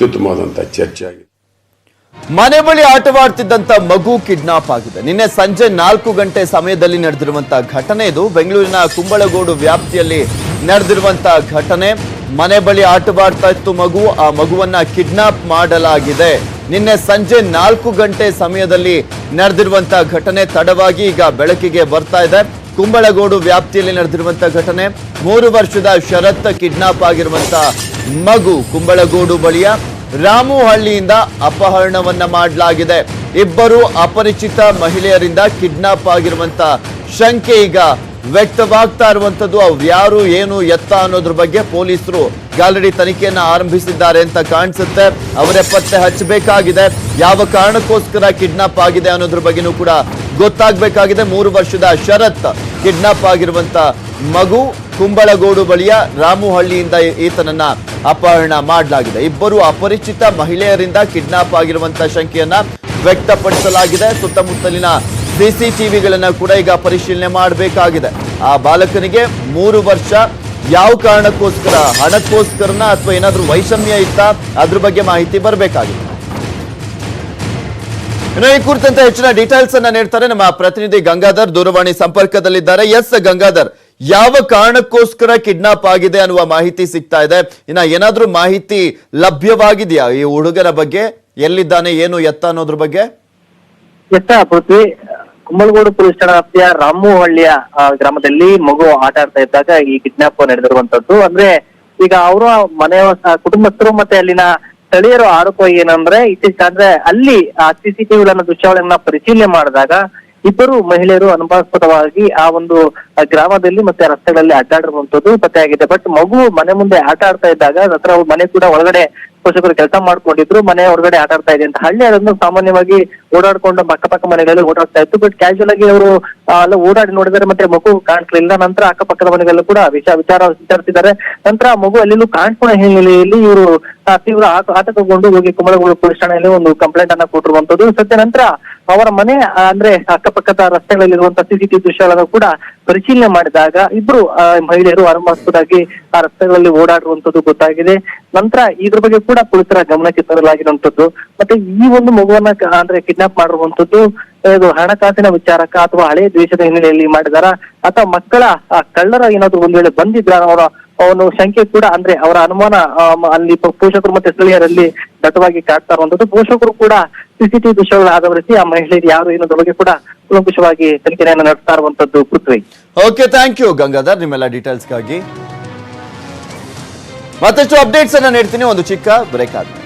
ಅತ್ಯುತ್ತಮವಾದಂಥ ಚರ್ಚೆ ಆಗಿದೆ. ಮನೆ ಬಳಿ ಆಟವಾಡ್ತಿದ್ದಂತ ಮಗು ಕಿಡ್ನಾಪ್ ಆಗಿದೆ. ನಿನ್ನೆ ಸಂಜೆ ನಾಲ್ಕು ಗಂಟೆ ಸಮಯದಲ್ಲಿ ನಡೆದಿರುವಂತಹ ಘಟನೆ ಇದು. ಬೆಂಗಳೂರಿನ ಕುಂಬಳಗೋಡು ವ್ಯಾಪ್ತಿಯಲ್ಲಿ ನಡೆದಿರುವಂತಹ ಘಟನೆ. ಮನೆ ಬಳಿ ಆಟವಾಡ್ತಾ ಇತ್ತು ಮಗು. ಆ ಮಗುವನ್ನ ಕಿಡ್ನಾಪ್ ಮಾಡಲಾಗಿದೆ. ನಿನ್ನೆ ಸಂಜೆ ನಾಲ್ಕು ಗಂಟೆ ಸಮಯದಲ್ಲಿ ನಡೆದಿರುವಂತಹ ಘಟನೆ ತಡವಾಗಿ ಈಗ ಬೆಳಕಿಗೆ ಬರ್ತಾ ಇದೆ. ಕುಂಬಳಗೋಡು ವ್ಯಾಪ್ತಿಯಲ್ಲಿ ನಡೆದಿರುವಂತಹ ಘಟನೆ. ಮೂರು ವರ್ಷದ ಶರತ್ ಕಿಡ್ನಾಪ್ ಆಗಿರುವಂತಹ ಮಗು ಕುಂಬಳಗೋಡು ಬಳಿಯ ರಾಮುಹಳ್ಳಿಯಿಂದ ಅಪಹರಣವನ್ನ ಮಾಡಲಾಗಿದೆ. ಇಬ್ಬರು ಅಪರಿಚಿತ ಮಹಿಳೆಯರಿಂದ ಕಿಡ್ನಾಪ್ ಆಗಿರುವಂತ ಶಂಕೆ ಈಗ ವ್ಯಕ್ತವಾಗ್ತಾ ಇರುವಂತದ್ದು ಅವ್ಯಾರು ಯಾರು, ಏನು, ಎತ್ತ ಅನ್ನೋದ್ರ ಬಗ್ಗೆ ಪೊಲೀಸರು ಆಲ್ರೆಡಿ ತನಿಖೆಯನ್ನು ಆರಂಭಿಸಿದ್ದಾರೆ ಅಂತ ಕಾಣಿಸುತ್ತೆ. ಅವರೇ ಪತ್ತೆ ಹಚ್ಚಬೇಕಾಗಿದೆ. ಯಾವ ಕಾರಣಕ್ಕೋಸ್ಕರ ಕಿಡ್ನಾಪ್ ಆಗಿದೆ ಅನ್ನೋದ್ರ ಬಗ್ಗೆನೂ ಕೂಡ ಗೊತ್ತಾಗಬೇಕಾಗಿದೆ. ಮೂರು ವರ್ಷದ ಶರತ್ ಕಿಡ್ನಾಪ್ ಆಗಿರುವಂತ ಮಗು ಕುಂಬಳಗೋಡು ಬಳಿಯ ರಾಮುಹಳ್ಳಿಯಿಂದ ಈತನನ್ನ ಅಪಹರಣ ಮಾಡಲಾಗಿದೆ. ಇಬ್ಬರು ಅಪರಿಚಿತ ಮಹಿಳೆಯರಿಂದ ಕಿಡ್ನಾಪ್ ಆಗಿರುವಂತಹ ಶಂಕೆಯನ್ನ ವ್ಯಕ್ತಪಡಿಸಲಾಗಿದೆ. ಸುತ್ತಮುತ್ತಲಿನ ಸಿಸಿಟಿವಿಗಳನ್ನ ಕೂಡ ಈಗ ಪರಿಶೀಲನೆ ಮಾಡಬೇಕಾಗಿದೆ. ಆ ಬಾಲಕನಿಗೆ ಮೂರು ವರ್ಷ. ಯಾವ ಕಾರಣಕ್ಕೋಸ್ಕರ, ಹಣಕ್ಕೋಸ್ಕರನ ಅಥವಾ ಏನಾದರೂ ವೈಷಮ್ಯ ಇತ್ತ? ಅದ್ರ ಬಗ್ಗೆ ಮಾಹಿತಿ ಬರಬೇಕಾಗಿದೆ. ಇನ್ನು ಈ ಕುರಿತಂತೆ ಹೆಚ್ಚಿನ ಡೀಟೇಲ್ಸ್ ಅನ್ನ ನೀಡ್ತಾರೆ ನಮ್ಮ ಪ್ರತಿನಿಧಿ ಗಂಗಾಧರ್ ದೂರವಾಣಿ ಸಂಪರ್ಕದಲ್ಲಿದ್ದಾರೆ. ಎಸ್ ಗಂಗಾಧರ್ ಯಾವ ಕಾರಣಕ್ಕೋಸ್ಕರ ಕಿಡ್ನಾಪ್ ಆಗಿದೆ ಅನ್ನುವ ಮಾಹಿತಿ ಸಿಗ್ತಾ ಇದೆ. ಇನ್ನ ಏನಾದ್ರೂ ಮಾಹಿತಿ ಲಭ್ಯವಾಗಿದೆಯಾ ಈ ಹುಡುಗನ ಬಗ್ಗೆ? ಎಲ್ಲಿದ್ದಾನೆ, ಏನು ಎತ್ತ ಅನ್ನೋದ್ರ ಬಗ್ಗೆ? ಎತ್ತ, ಪೃಥ್ವಿ. ಕುಂಬಳಗೋಡು ಪೊಲೀಸ್ ಠಾಣಾ ವ್ಯಾಪ್ತಿಯ ರಾಮುಹಳ್ಳಿಯ ಗ್ರಾಮದಲ್ಲಿ ಮಗು ಆಟ ಆಡ್ತಾ ಇದ್ದಾಗ ಈ ಕಿಡ್ನಾಪ್ ನಡೆದಿರುವಂತದ್ದು. ಅಂದ್ರೆ ಈಗ ಅವರ ಮನೆಯ ಕುಟುಂಬಸ್ಥರು ಮತ್ತೆ ಅಲ್ಲಿನ ಸ್ಥಳೀಯರು ಆರೋಪ ಏನಂದ್ರೆ, ಇತ್ತೀಚೆಗೆ ಅಂದ್ರೆ ಅಲ್ಲಿ ಸಿಸಿಟಿವಿಗಳನ್ನ ದೃಶ್ಯಾವಳಿಯನ್ನ ಪರಿಶೀಲನೆ ಮಾಡಿದಾಗ ಇಬ್ಬರು ಮಹಿಳೆಯರು ಅನುಭವಾಸ್ಪದವಾಗಿ ಆ ಒಂದು ಗ್ರಾಮದಲ್ಲಿ ಮತ್ತೆ ರಸ್ತೆಗಳಲ್ಲಿ ಅಡ್ಡಾಡಿರುವಂತದ್ದು ಪತ್ತೆಯಾಗಿದೆ ಬಟ್ ಮಗು ಮನೆ ಮುಂದೆ ಆಟ ಆಡ್ತಾ ಇದ್ದಾಗ ನಂತರ ಅವ್ರ ಮನೆ ಕೂಡ ಒಳಗಡೆ ಪೋಷಕರು ಕೆಲಸ ಮಾಡ್ಕೊಂಡಿದ್ರು, ಮನೆ ಹೊರಗಡೆ ಆಟ ಆಡ್ತಾ ಇದೆ ಅಂತ. ಹಳ್ಳಿ ಅದನ್ನು ಸಾಮಾನ್ಯವಾಗಿ ಓಡಾಡ್ಕೊಂಡು ಅಕ್ಕಪಕ್ಕ ಮನೆಗಳಲ್ಲಿ ಓಡಾಡ್ತಾ ಇತ್ತು. ಬಟ್ ಕ್ಯಾಶುವಲ್ ಆಗಿ ಅವರು ಅಲ್ಲ ಓಡಾಡಿ ನೋಡಿದರೆ ಮತ್ತೆ ಮಗು ಕಾಣಿಸ್ಲಿಲ್ಲ ನಂತರ ಅಕ್ಕಪಕ್ಕದ ಮನೆಗಳಲ್ಲೂ ಕೂಡ ವಿಚಾರ ವಿಚಾರ ವಿಚಾರಿಸಿದ್ದಾರೆ ನಂತರ ಮಗು ಅಲ್ಲೆಲ್ಲೂ ಕಾಣಿಸ್ಕೊಂಡ ಹಿನ್ನೆಲೆಯಲ್ಲಿ ಇವರು ತೀವ್ರ ಆತ- ಆತಂಕಗೊಂಡು ಹೋಗಿ ಕುಮಳಗೋಡು ಪೊಲೀಸ್ ಠಾಣೆಯಲ್ಲಿ ಒಂದು ಕಂಪ್ಲೇಂಟ್ ಅನ್ನ ಕೊಟ್ಟಿರುವಂತದ್ದು. ಸದ್ಯ ನಂತರ ಅವರ ಮನೆ ಅಂದ್ರೆ ಅಕ್ಕಪಕ್ಕದ ರಸ್ತೆಗಳಲ್ಲಿರುವಂತಹ ಸಿಸಿಟಿವಿ ದೃಶ್ಯಗಳನ್ನು ಕೂಡ ಪರಿಶೀಲನೆ ಮಾಡಿದಾಗ ಇಬ್ರು ಮಹಿಳೆಯರು ಅನುಮಾನಾಸ್ಪದಾಗಿ ಆ ರಸ್ತೆಗಳಲ್ಲಿ ಓಡಾಡುವಂತದ್ದು ಗೊತ್ತಾಗಿದೆ. ನಂತರ ಇದ್ರ ಬಗ್ಗೆ ಕೂಡ ಪೊಲೀಸರ ಗಮನಕ್ಕೆ ತರಲಾಗಿರುವಂತದ್ದು. ಮತ್ತೆ ಈ ಒಂದು ಮಗುವನ್ನ, ಅಂದ್ರೆ ಮಾಡಿರುವಂತದ್ದು, ಇದು ಹಣಕಾಸಿನ ವಿಚಾರಕ್ಕ ಅಥವಾ ಹಳೆ ದ್ವೇಷದ ಹಿನ್ನೆಲೆಯಲ್ಲಿ ಮಾಡಿದಾರ. ಅಥವಾ ಮಕ್ಕಳ ಕಳ್ಳರ ಏನಾದ್ರು ಒಂದ್ ವೇಳೆ ಬಂದಿದ್ರ ಅವರ ಅವನು ಶಂಕೆ ಕೂಡ, ಅಂದ್ರೆ ಅವರ ಅನುಮಾನ ಅಲ್ಲಿ ಪೋಷಕರು ಮತ್ತೆ ಸ್ಥಳೀಯರಲ್ಲಿ ದಟ್ಟವಾಗಿ ಕಾಡ್ತಾ ಇರುವಂತದ್ದು. ಪೋಷಕರು ಕೂಡ ಸಿಸಿಟಿವಿ ದೃಶ್ಯಗಳು ಆಧರಿಸಿ ಆ ಮಹಿಳೆಯರು ಯಾರು ಏನೋದ್ರ ಬಗ್ಗೆ ಕೂಡ ಕೂಲಂಕುಷವಾಗಿ ತನಿಖೆಯನ್ನು ನಡೆಸ್ತಾ ಇರುವಂತದ್ದು Prithvi. Okay thank you Gangadhar. ನಿಮ್ಮೆಲ್ಲ ಡೀಟೇಲ್ಸ್ಗಾಗಿ ಮತ್ತಷ್ಟು ಅಪ್ಡೇಟ್ಸ್ ಅನ್ನ ನೀಡ್ತೀನಿ. ಒಂದು ಚಿಕ್ಕ ಬ್ರೇಕ್ ಆದ್ಮೇಲೆ.